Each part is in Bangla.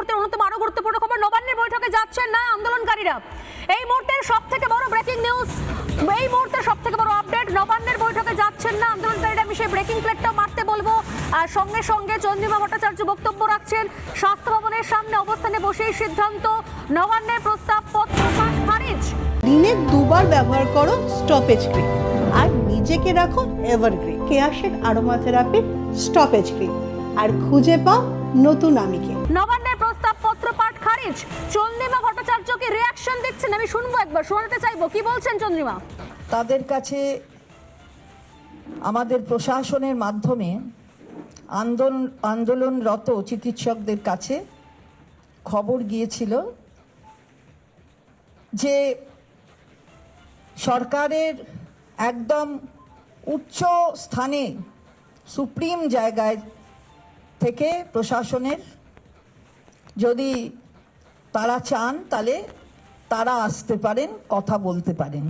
অন্যতম আরও গুরুত্বপূর্ণ খবর নবান্নের বৈঠকে যাচ্ছেন না আন্দোলনকারীরা। এই মুহূর্তের সব থেকে বড় ব্রেকিং নিউজ এই মুহূর্তে সব থেকে বড় আপডেট নবান্নের বৈঠকে যাচ্ছেন না আন্দোলনকারীরা। আমি সেই ব্রেকিং প্লেটটাও মারতে বলব। আর সঙ্গে সঙ্গে চন্দ্রিমা ভট্টাচার্য বক্তব্য রাখছেন। স্বাস্থ্য ভবনের সামনে অবস্থানে বসেই সিদ্ধান্ত নবান্নের প্রস্তাব পত্র খারিজ। দিনে দুবার ব্যবহার করো স্টপেজ ক্রিম আর নিজেকে রাখো এভারগ্রিন কেয়াশের আরোমা থেরাপি স্টপেজ ক্রিম আর খুঁজে পাও নতুন আমিকে। নবান্নের পাঠ চন্দ্রিমা ভট্টাচার্য কি রিয়াকশন দিচ্ছেন আমি শুনব একবার, শোনাতে চাইব। কি বলছেন চন্দ্রিমা? তাদের কাছে আমাদের প্রশাসনের মাধ্যমে আন্দোলন আন্দোলনরত চিকিৎসকদের কাছে খবর গিয়েছিল যে সরকারের একদম উচ্চ স্থানে, সুপ্রিম জায়গায় থেকে প্রশাসনের যদি তারা চান তাহলে তারা আসতে পারেন, কথা বলতে পারেন।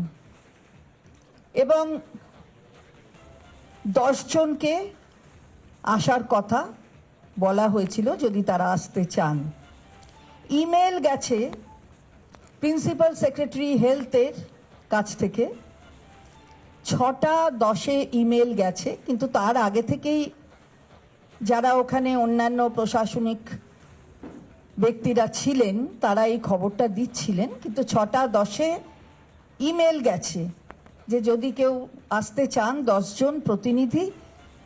এবং দশজনকে আসার কথা বলা হয়েছিল যদি তারা আসতে চান। ইমেল গেছে প্রিন্সিপাল সেক্রেটারি হেলথের কাছ থেকে। ছটা দশে ইমেল গেছে, কিন্তু তার আগে থেকেই যারা ওখানে অন্যান্য প্রশাসনিক ব্যক্তিরা ছিলেন, তারা এই খবরটা দিচ্ছিলেন, কিন্তু ছটা দশে ইমেল গেছে যে যদি কেউ আসতে চান, দশজন প্রতিনিধি,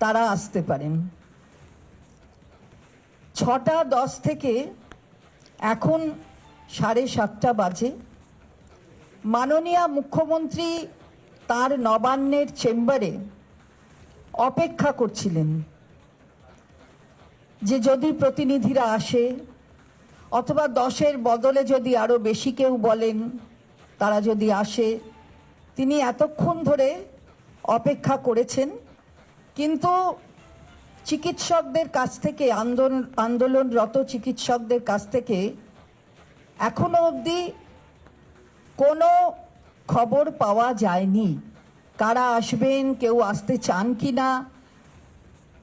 তারা আসতে পারেন। ছটা দশ থেকে এখন সাড়ে সাতটা বাজে। মাননীয় মুখ্যমন্ত্রী তার নবান্নের চেম্বারে অপেক্ষা করছিলেন যে যদি প্রতিনিধিরা আসে অথবা দশের বদলে যদি আরও বেশি কেউ বলেন, তারা যদি আসে, তিনি এতক্ষণ ধরে অপেক্ষা করেছেন, কিন্তু চিকিৎসকদের কাছ থেকে আন্দোলন আন্দোলনরত চিকিৎসকদের কাছ থেকে এখনও অবধি কোনো খবর পাওয়া যায়নি। কারা আসবেন, কেউ আসতে চান কি না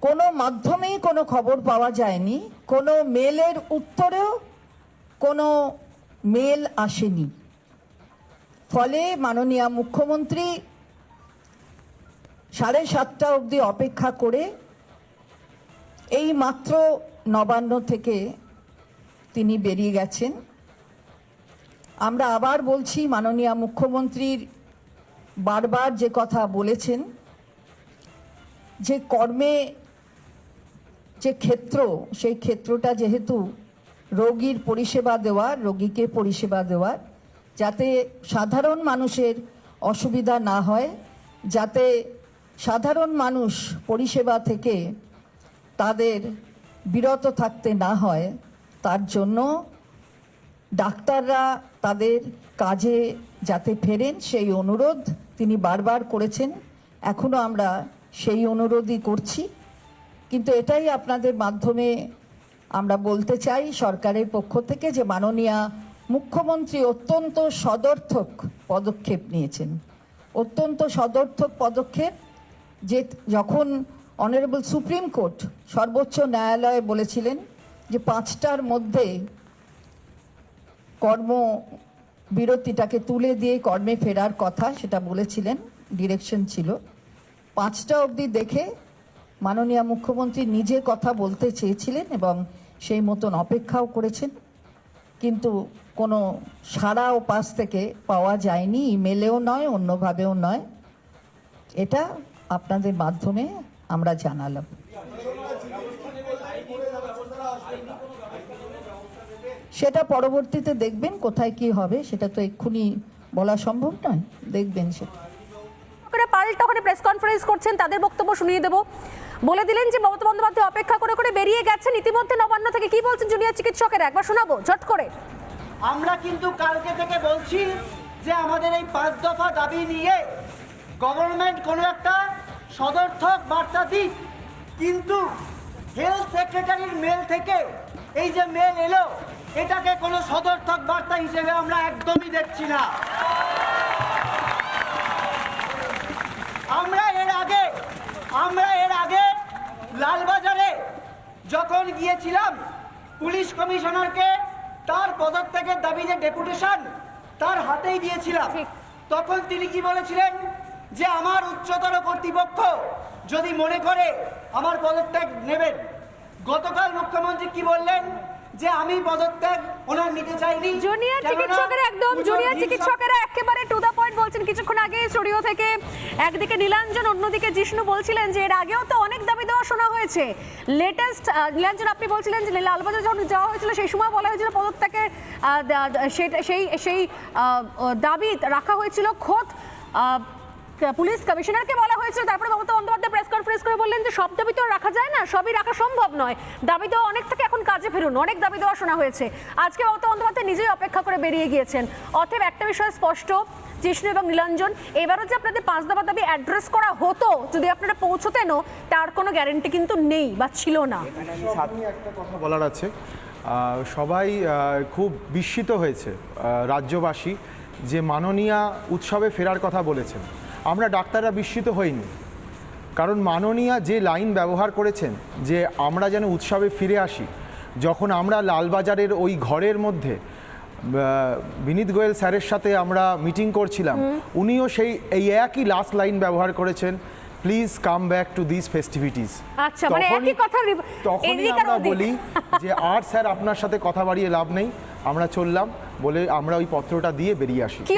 কোনো মাধ্যমেই কোনো খবর পাওয়া যায়নি। কোনো মেলের উত্তরেও কোনো মেল আসেনি। ফলে মাননীয় মুখ্যমন্ত্রী সাড়ে সাতটা অবধি অপেক্ষা করে এই মাত্র নবান্ন থেকে তিনি বেরিয়ে গেছেন। আমরা আবার বলছি, মাননীয় মুখ্যমন্ত্রীর বারবার যে কথা বলেছেন, যে কর্মে যে ক্ষেত্র, সেই ক্ষেত্রটা যেহেতু রোগীর পরিষেবা দেওয়ার, রোগীকে পরিষেবা দেওয়ার, যাতে সাধারণ মানুষের অসুবিধা না হয়, যাতে সাধারণ মানুষ পরিষেবা থেকে তাদের বিরত থাকতে না হয়, তার জন্য ডাক্তাররা তাদের কাজে যাতে ফেরেন, সেই অনুরোধ তিনি বারবার করেছেন। এখনও আমরা সেই অনুরোধই করছি। কিন্তু এটাই আপনাদের মাধ্যমে আমরা বলতে চাই সরকারের পক্ষ থেকে যে মাননীয় মুখ্যমন্ত্রী অত্যন্ত সদর্থক পদক্ষেপ নিয়েছেন। অত্যন্ত সদর্থক পদক্ষেপ যে যখন অনারেবল সুপ্রিম কোর্ট সর্বোচ্চ ন্যায়ালয়ে বলেছিলেন যে পাঁচটার মধ্যে কর্ম বিরতিটাকে তুলে দিয়ে কর্মে ফেরার কথা সেটা বলেছিলেন, ডিরেকশন ছিল। পাঁচটা অবধি দেখে মাননীয় মুখ্যমন্ত্রী নিজে কথা বলতে চেয়েছিলেন এবং সেই মতন অপেক্ষাও করেছেন। কিন্তু কোনো সারা ও পাশ থেকে পাওয়া যায়নি, ইমেলেও নয়, অন্যভাবেও নয়। এটা আপনাদের মাধ্যমে আমরা জানালাম। সেটা পরবর্তীতে দেখবেন, কোথায় কি হবে সেটা তো এক্ষুনি বলা সম্ভব নয়। দেখবেন সেটা। পাল্টা ওখানে প্রেস কনফারেন্স করছেন, তাদের বক্তব্য শুনিয়ে দেবো। বলে দিলেন যে মমতা বন্দ্যোপাধ্যায় অপেক্ষা করে করে বেরিয়ে গেছেন। ইতিমধ্যে নবান্ন থেকে কি বলছেন জুনিয়র চিকিৎসকেরা? একবার শোনাবো, ঝট করে। আমরা কিন্তু কালকে থেকে বলছি যে আমাদের এই পাঁচ দফা দাবি নিয়ে গভর্নমেন্ট কোনো একটা সদর্থক বার্তা দিক। কিন্তু হেলথ সেক্রেটারির মেল থেকে এই যে মেল এলো, এটাকে কোনো সদর্থক বার্তা হিসেবে আমরা একদমই দেখছি না। আমরা এর আগে, আমরা লালবাজারে যখন গিয়েছিলাম পুলিশ কমিশনারকে তার পদত্যাগের দাবি যে ডেপুটেশন তার হাতেই দিয়েছিলাম। তখন তিনি কি বলেছিলেন? যে আমার উচ্চতর কর্তৃপক্ষ যদি মনে করে আমার পদত্যাগ নেবেন। গতকাল মুখ্যমন্ত্রী কি বললেন? যে আমি পদত্যাগ ওনার নিতে চাইনি। জুনিয়র চিকিৎসকেরা একদম জুনিয়র চিকিৎসকেরা একেবারে কিছুক্ষণ আগে স্টুডিও থেকে একদিকে নীলাঞ্জন, অন্যদিকে জিষ্ণু বলছিলেন যে এর আগেও তো অনেক দাবি দেওয়া শোনা হয়েছে। লেটেস্ট নীলাঞ্জন, আপনি বলছিলেন যে লালবাজার যখন যাওয়া হয়েছিল, সেই সময় বলা হয়েছিল পদত্যাগের সেই সেই দাবি রাখা হয়েছিল খোদ। পুলিশ কমিশনারকে বলা হয়েছিল তারপরে মমতা বন্দ্যোপাধ্যায় প্রেস কনফারেন্স করে বললেন যে, সব দাবি তো রাখা যায় না, সবই রাখা সম্ভব নয়। দাবি দেওয়া অনেক থেকে এখন কাজে ফেরুন অনেক দাবি দেওয়া শোনা হয়েছে। আজকে মমতা বন্দ্যোপাধ্যায় নিজেই অপেক্ষা করে বেরিয়ে গিয়েছেন। অতএব একটা বিষয় স্পষ্ট, জিষ্ণু এবং নীলাঞ্জন, এবারও যে আপনাদের পাঁচ দফা দাবি অ্যাড্রেস করা হতো, যদি আপনারা পৌঁছতেনও, তার কোনো গ্যারেন্টি কিন্তু নেই বা ছিল না। একটা কথা বলার আছে। সবাই খুব বিস্মিত হয়েছে রাজ্যবাসী যে মাননীয়া উৎসবে ফেরার কথা বলেছেন। আমরা ডাক্তাররা বিস্মিত হইনি। কারণ মাননীয়া যে লাইন ব্যবহার করেছেন যে আমরা যেন উৎসবে ফিরে আসি যখন আমরা লালবাজারের ওই ঘরের মধ্যে বিনীত গোয়েল স্যারের সাথে আমরা মিটিং করছিলাম উনিও সেই এই একই লাস্ট লাইন ব্যবহার করেছেন please come back to this festivities আচ্ছা, মানে একই কথা তখনই আমরা বলি যে আর স্যার আপনার সাথে কথা বাড়িয়ে লাভ নেই আমরা চললাম বলে আমরা ওই পত্রটা দিয়ে বেরিয়ে আসি। কি